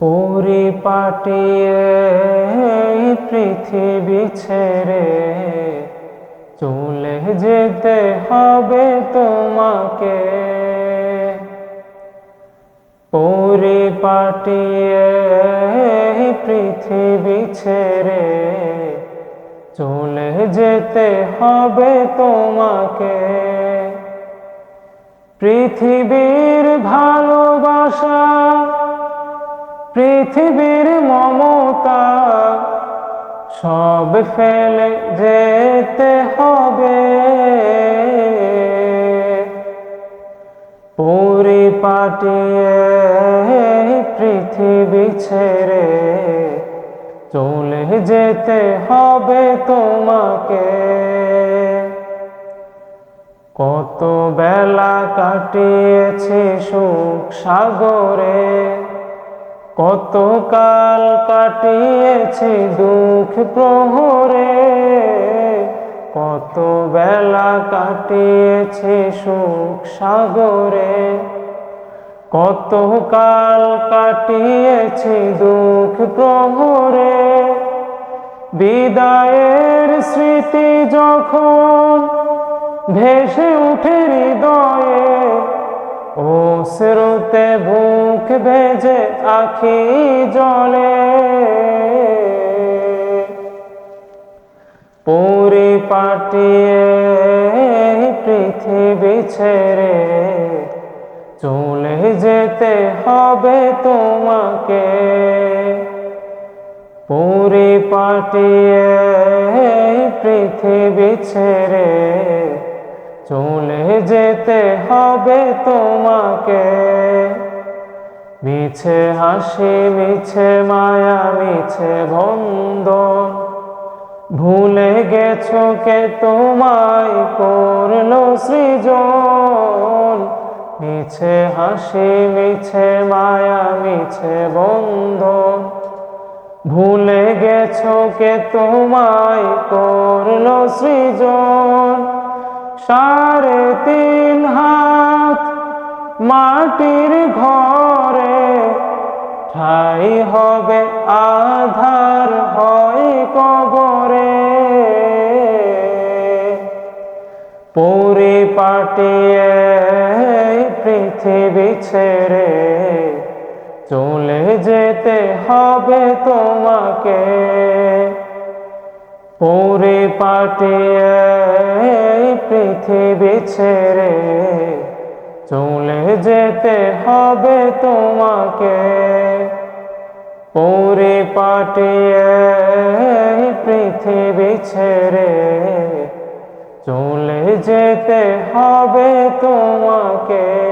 পরিপাটিয়ে এই পৃথিবী ছেড়ে চলে যেতে হবে তোমাকে। পরিপাটিয়ে এই পৃথিবী ছেড়ে চলে যেতে হবে তোমাকে। পৃথিবীর ভালোবাসা পৃথিবীর মমতা, সব ফেলে যেতে হবে। পরিপাটিয়ে পৃথিবী ছেড়ে চলে যেতে হবে তোমাকে। কত বেলা কাটিয়েছি সুখ সাগরে কত কাল কাটিয়েছি দুঃখ প্রহরে কত বেলা কাটিয়েছি সুখ সাগরে কত কাল কাটিয়েছি দুঃখ প্রহরে। বিদায়ের স্মৃতি যখন ভেসে উঠে স্রোতে বুক ভেজে আখি জলে পরিপাটিয়ে পৃথিবী ছেড়ে চলে যেতে হবে তোমাকে। পরিপাটিয়ে পৃথিবী ছেড়ে চলে যেতে হবে তোমাকে। মিছে হাসি, মিছে মায়া, মিছে বন্ধন। ভুলে গেছো কে তোমায় করল সৃজন? মিছে হাসি, মিছে মায়া, মিছে বন্ধন। ভুলে গেছো কে তোমায় করল সৃজন? সাড়ে তিন হাত মাটির ঘরে ঠাই হবে, আধার হয় কবরে। পরিপাটিয়ে পৃথিবী ছেড়ে চলে যেতে হবে তোমাকে। পরিপাটিয়ে পৃথিবী ছেড়ে চলে যেতে হবে তোমাকে। পরিপাটিয়ে পৃথিবী ছেড়ে চলে যেতে হবে তোমাকে।